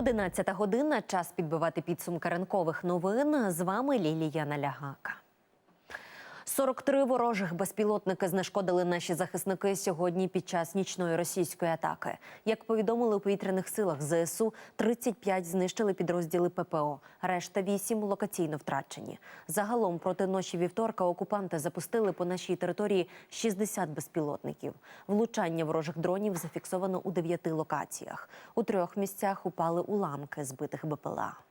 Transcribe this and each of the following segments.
11 година. Час підбивати підсумки ранкових новин. З вами Лілія Налягака. 43 ворожих безпілотники знешкодили наші захисники сьогодні під час нічної російської атаки. Як повідомили у повітряних силах ЗСУ, 35 знищили підрозділи ППО, решта 8 локаційно втрачені. Загалом проти ночі вівторка окупанти запустили по нашій території 60 безпілотників. Влучання ворожих дронів зафіксовано у 9 локаціях. У трьох місцях упали уламки збитих БПЛА.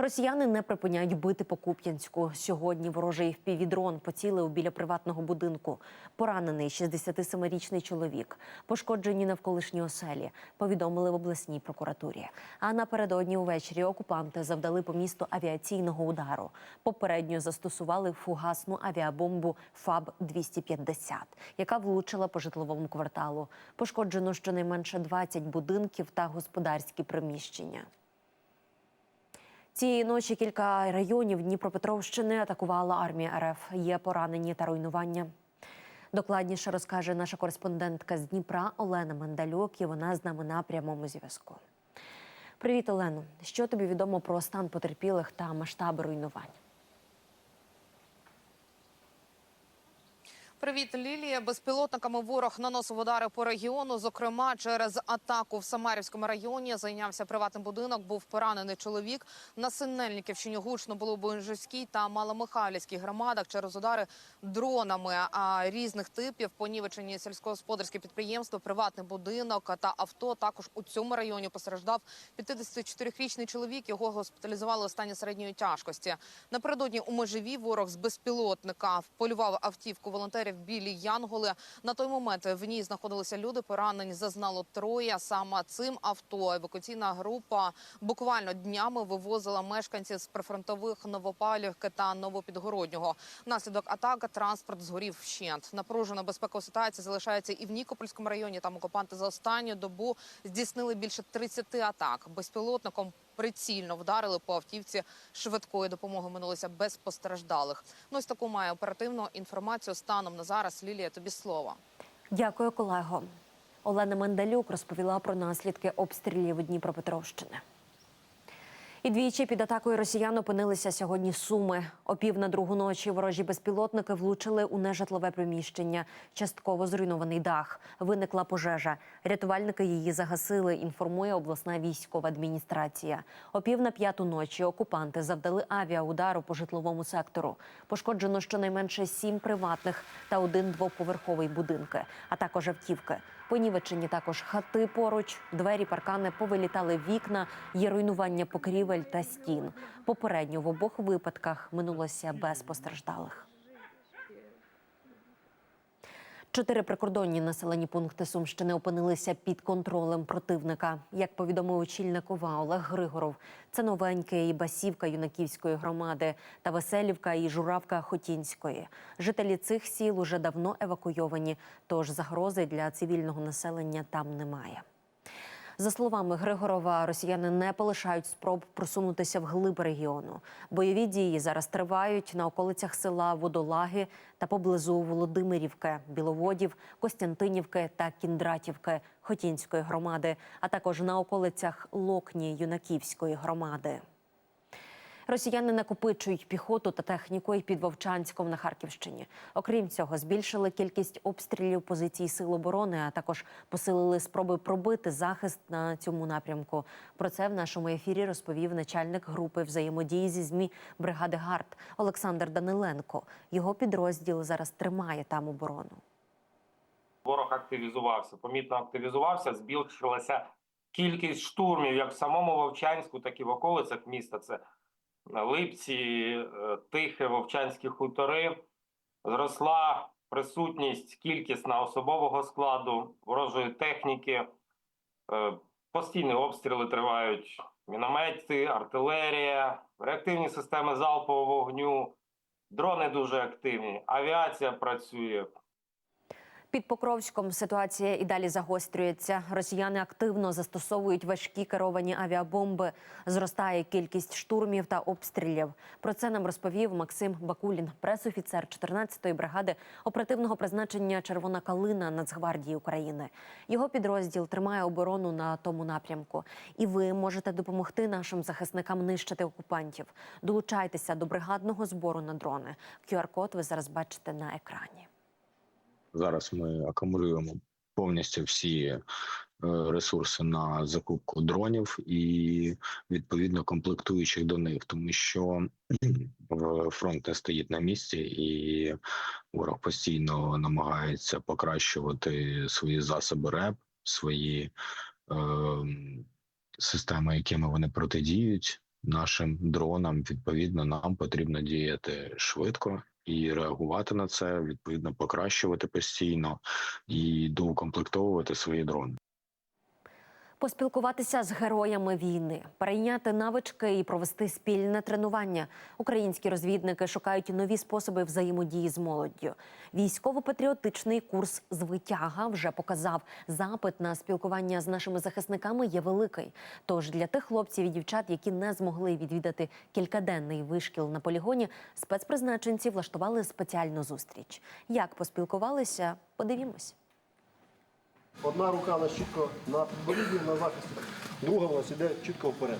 Росіяни не припиняють бити по Куп'янську. Сьогодні ворожий впівдрон поцілив біля приватного будинку. Поранений 67-річний чоловік. Пошкоджені навколишні оселі. Повідомили в обласній прокуратурі. А напередодні увечері окупанти завдали по місту авіаційного удару. Попередньо застосували фугасну авіабомбу ФАБ 250 яка влучила по житловому кварталу. Пошкоджено щонайменше 20 будинків та господарські приміщення. Цієї ночі кілька районів Дніпропетровщини атакувала армія РФ. Є поранені та руйнування. Докладніше розкаже наша кореспондентка з Дніпра Олена Мандалюк, і вона з нами на прямому зв'язку. Привіт, Олено. Що тобі відомо про стан потерпілих та масштаби руйнувань? Привіт, Лілія. Безпілотниками ворог наносив удари по регіону. Зокрема, через атаку в Самарівському районі зайнявся приватний будинок. Був поранений чоловік. На Синельниківщині гучно було в Бонжиській та Маломихайлівській громадах через удари дронами а, різних типів. Понівечені сільськогосподарське підприємство, приватний будинок та авто. Також у цьому районі постраждав 54-річний чоловік. Його госпіталізували у стані середньої тяжкості. Напередодні у межеві ворог з безпілотника полював автівку волонтерів білі Янголи. На той момент в ній знаходилися люди. Поранень зазнало троє. Саме цим авто евакуаційна група буквально днями вивозила мешканців з прифронтових Новопалівки та Новопідгороднього. Внаслідок атаки транспорт згорів вщент. Напружена безпекова ситуація залишається і в Нікопольському районі. Там окупанти за останню добу здійснили більше 30 атак. Безпілотником прицільно вдарили по автівці швидкої допомоги. Минулося без постраждалих. Ну ось таку має оперативну інформацію станом на зараз. Лілія, тобі слово. Дякую, колего. Олена Мандалюк розповіла про наслідки обстрілів Дніпропетровщини. І двічі під атакою росіян опинилися сьогодні суми. О пів на другу ночі ворожі безпілотники влучили у нежитлове приміщення. Частково зруйнований дах. Виникла пожежа. Рятувальники її загасили. Інформує обласна військова адміністрація. О пів на п'яту ночі окупанти завдали авіаудару по житловому сектору. Пошкоджено щонайменше сім приватних та один двоповерховий будинки, а також автівки. Понівечені також хати поруч, двері, паркани повилітали вікна, є руйнування покрівель та стін. Попередньо в обох випадках минулося без постраждалих. Чотири прикордонні населені пункти Сумщини опинилися під контролем противника. Як повідомив очільник ОВА Олег Григоров, це новеньке і Басівка Юнаківської громади та Веселівка і Журавка Хотінської. Жителі цих сіл уже давно евакуйовані, тож загрози для цивільного населення там немає. За словами Григорова, росіяни не полишають спроб просунутися в глиб регіону. Бойові дії зараз тривають на околицях села Водолаги та поблизу Володимирівки, Біловодів, Костянтинівки та Кіндратівки Хотінської громади, а також на околицях Локні Юнаківської громади. Росіяни накопичують піхоту та техніку і під Вовчанськом на Харківщині. Окрім цього, збільшили кількість обстрілів позицій сил оборони, а також посилили спроби пробити захист на цьому напрямку. Про це в нашому ефірі розповів начальник групи взаємодії зі змі бригади ГАРД Олександр Даниленко. Його підрозділ зараз тримає там оборону. Ворог активізувався, помітно активізувався, збільшилася кількість штурмів як в самому Вовчанську, так і в околицях міста. Це Липці, е, Тихе, Вовчанські хутори. Зросла присутність кількісна особового складу, ворожої техніки. Е, Постійні обстріли тривають. Міномети, артилерія, реактивні системи залпового вогню, дрони дуже активні, авіація працює. Під Покровськом ситуація і далі загострюється. Росіяни активно застосовують важкі керовані авіабомби. Зростає кількість штурмів та обстрілів. Про це нам розповів Максим Бакулін, пресофіцер 14-ї бригади оперативного призначення Червона калина Нацгвардії України. Його підрозділ тримає оборону на тому напрямку. І ви можете допомогти нашим захисникам нищити окупантів. Долучайтеся до бригадного збору на дрони. QR-код ви зараз бачите на екрані. Зараз ми акумулюємо повністю всі е, ресурси на закупку дронів і відповідно комплектуючих до них, тому що фронт не стоїть на місці, і ворог постійно намагається покращувати свої засоби РЕП, свої е, системи, якими вони протидіють нашим дронам. Відповідно, нам потрібно діяти швидко і реагувати на це, відповідно, покращувати постійно і доукомплектовувати свої дрони. Поспілкуватися з героями війни, перейняти навички і провести спільне тренування. Українські розвідники шукають нові способи взаємодії з молоддю. Військово-патріотичний курс звитяга вже показав запит на спілкування з нашими захисниками є великий. Тож для тих хлопців і дівчат, які не змогли відвідати кількаденний вишкіл на полігоні, спецпризначенці влаштували спеціальну зустріч. Як поспілкувалися, подивімось. Одна рука нас чітко на підборідді, на захисті, друга у нас іде чітко вперед.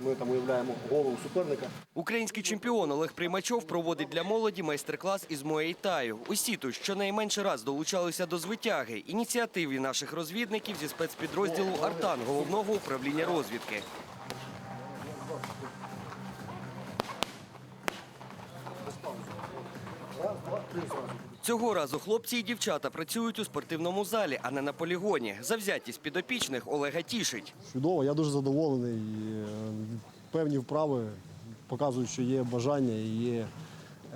Ми там уявляємо голову суперника. Український чемпіон Олег Приймачов проводить для молоді майстер-клас із Муей-Таю. Усі тут щонайменше раз долучалися до звитяги. Ініціативі наших розвідників зі спецпідрозділу Артан головного управління розвідки. Цього разу хлопці і дівчата працюють у спортивному залі, а не на полігоні. Завзятість підопічних Олега тішить. Чудово, я дуже задоволений. Е, Певні вправи показують, що є бажання і є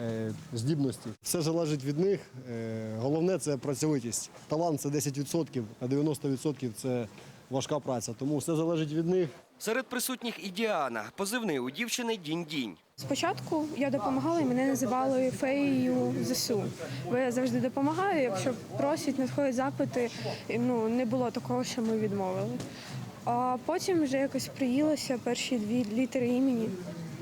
е, здібності. Все залежить від них. Е, Головне це працьовитість. Талант це 10%, а 90% це важка праця. Тому все залежить від них. Серед присутніх і Діана. Позивний у дівчини Дінь-Дінь. Спочатку я допомагала і мене називали феєю ЗСУ. Бо я завжди допомагаю. Якщо просять, надходять запити, ну не було такого, що ми відмовили. А потім вже якось приїлося перші дві літери імені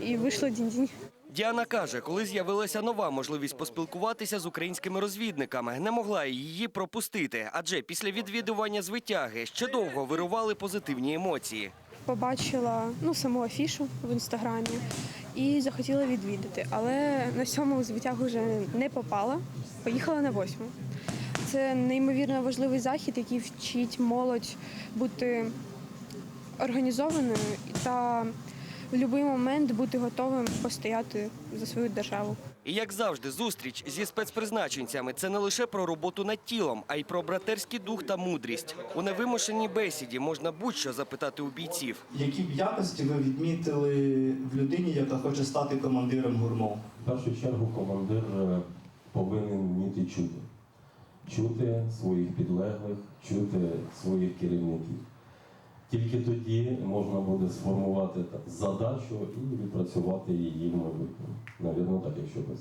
і вийшло дінь-дінь. Діана каже, коли з'явилася нова можливість поспілкуватися з українськими розвідниками, не могла її пропустити, адже після відвідування звитяги ще довго вирували позитивні емоції. Побачила ну саму афішу в інстаграмі і захотіла відвідати. Але на сьому звитягу вже не попала. Поїхала на восьму. Це неймовірно важливий захід, який вчить молодь бути організованою та в будь-який момент бути готовим постояти за свою державу. І як завжди, зустріч зі спецпризначенцями це не лише про роботу над тілом, а й про братерський дух та мудрість. У невимушеній бесіді можна будь-що запитати у бійців. Які б якості ви відмітили в людині, яка хоче стати командиром гурмо? В першу чергу командир е, повинен вміти чути. Чути своїх підлеглих, чути своїх керівників. Тільки тоді можна буде сформувати задачу і відпрацювати її в майбутньому. Навірно, так, якщо без.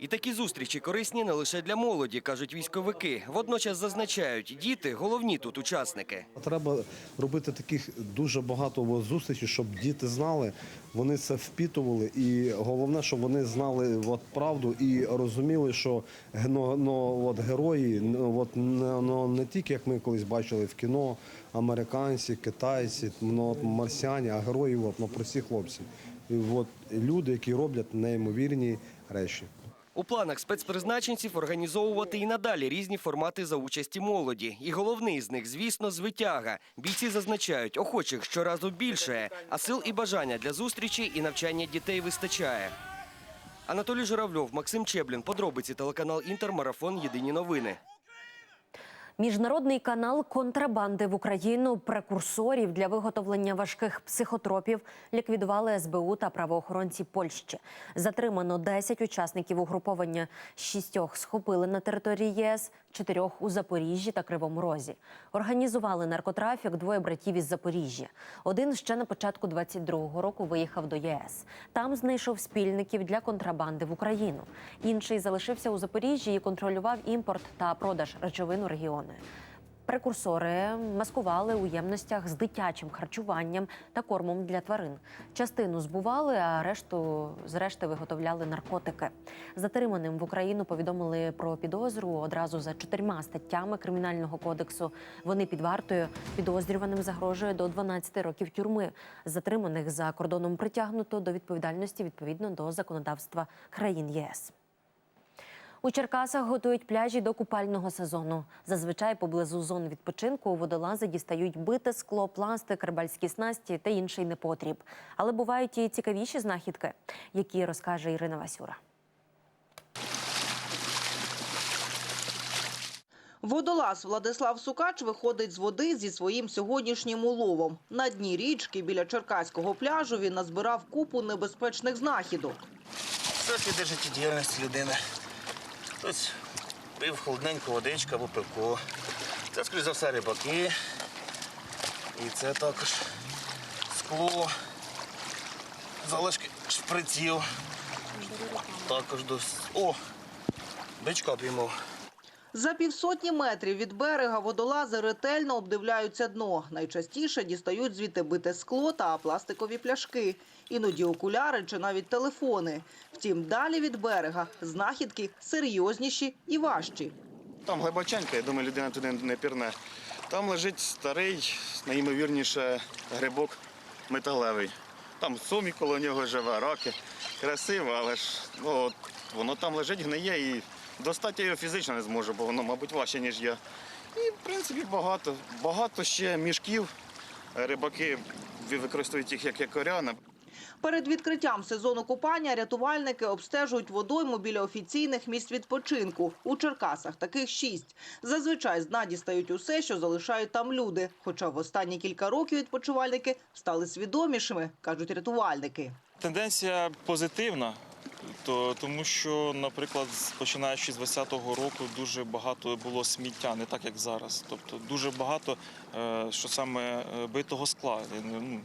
І такі зустрічі корисні не лише для молоді, кажуть військовики. Водночас зазначають, діти головні тут учасники. Треба робити таких дуже багато зустрічей, щоб діти знали, вони це впітували. І головне, щоб вони знали от правду і розуміли, що ну, ну, от герої от, не, ну, не тільки як ми колись бачили в кіно, американці, китайці, ну, марсіані, а герої от, ну, прості хлопці. І от люди, які роблять неймовірні речі. У планах спецпризначенців організовувати і надалі різні формати за участі молоді. І головний з них, звісно, звитяга. Бійці зазначають, охочих щоразу більше, а сил і бажання для зустрічі і навчання дітей вистачає. Анатолій Журавльов, Максим Чеблін. Подробиці телеканал Інтер. Марафон. Єдині новини. Міжнародний канал контрабанди в Україну прекурсорів для виготовлення важких психотропів ліквідували СБУ та правоохоронці Польщі. Затримано 10 учасників угруповання. Шістьох схопили на території ЄС. Чотирьох у Запоріжжі та Кривому Розі. Організували наркотрафік двоє братів із Запоріжжя. Один ще на початку 22-го року виїхав до ЄС. Там знайшов спільників для контрабанди в Україну. Інший залишився у Запоріжжі і контролював імпорт та продаж речовин у регіони. Прекурсори маскували у ємностях з дитячим харчуванням та кормом для тварин. Частину збували, а решту зрешти виготовляли наркотики. Затриманим в Україну повідомили про підозру одразу за чотирма статтями кримінального кодексу. Вони під вартою підозрюваним загрожує до 12 років тюрми. Затриманих за кордоном притягнуто до відповідальності відповідно до законодавства країн ЄС. У Черкасах готують пляжі до купального сезону. Зазвичай поблизу зон відпочинку водолази дістають бите скло, пластик, рибальські снасті та інший непотріб. Але бувають і цікавіші знахідки, які розкаже Ірина Васюра. Водолаз Владислав Сукач виходить з води зі своїм сьогоднішнім уловом. На дні річки біля Черкаського пляжу він назбирав купу небезпечних знахідок. Це сліди життєдіяльності людини. Хтось пив холодненьку водичку або пивко. Це, скоріш за все, рибаки. І це також скло, залишки шприців. Також до... О! Бичка піймав. За півсотні метрів від берега водолази ретельно обдивляються дно. Найчастіше дістають звідти бите скло та пластикові пляшки. Іноді окуляри чи навіть телефони. Втім, далі від берега знахідки серйозніші і важчі. Там глибоченька, я думаю, людина туди не пірне. Там лежить старий, найімовірніше, грибок металевий. Там сумі коло нього живе, раки. Красиво, але ж ну, воно там лежить, гниє і достати я його фізично не зможу, бо воно, мабуть, важче, ніж я. І, в принципі, багато. Багато ще мішків. Рибаки використовують їх як якоря. Перед відкриттям сезону купання рятувальники обстежують водойму біля офіційних місць відпочинку. У Черкасах таких шість. Зазвичай з дна дістають усе, що залишають там люди. Хоча в останні кілька років відпочивальники стали свідомішими, кажуть рятувальники. Тенденція позитивна, то, тому що, наприклад, починаючи з 20-го року дуже багато було сміття, не так як зараз. Тобто дуже багато, е, що саме е, битого скла. е, Ну,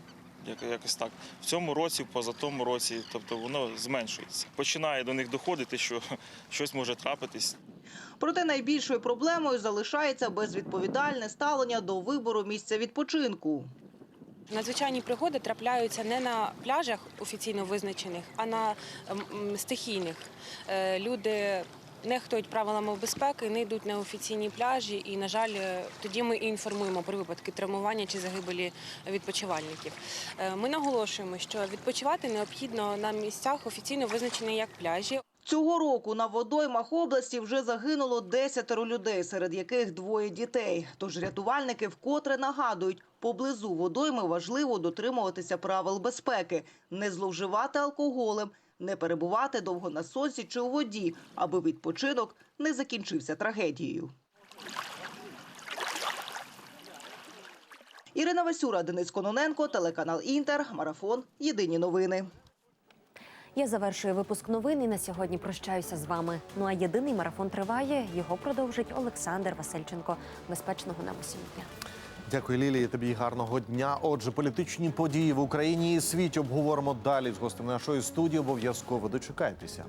якось так. В цьому році, в позатому році, тобто воно зменшується. Починає до них доходити, що щось може трапитись. Проте найбільшою проблемою залишається безвідповідальне ставлення до вибору місця відпочинку. Надзвичайні пригоди трапляються не на пляжах офіційно визначених, а на ем, стихійних. Е, Люди нехтують правилами безпеки, не йдуть на офіційні пляжі, і, на жаль, е, тоді ми і інформуємо про випадки травмування чи загибелі відпочивальників. Е, Ми наголошуємо, що відпочивати необхідно на місцях офіційно визначених як пляжі. Цього року на водоймах області вже загинуло десятеро людей, серед яких двоє дітей. Тож рятувальники вкотре нагадують, поблизу водойми важливо дотримуватися правил безпеки, не зловживати алкоголем, не перебувати довго на сонці чи у воді, аби відпочинок не закінчився трагедією. Ірина Васюра, Денис Кононенко, телеканал Інтер, Марафон. Єдині новини. Я завершую випуск новин і на сьогодні прощаюся з вами. Ну а єдиний марафон триває. Його продовжить Олександр Васильченко. Безпечного нам усім дня. Дякую, Лілії. Тобі гарного дня. Отже, політичні події в Україні і світі обговоримо далі з гостем нашої студії. Обов'язково дочекайтеся.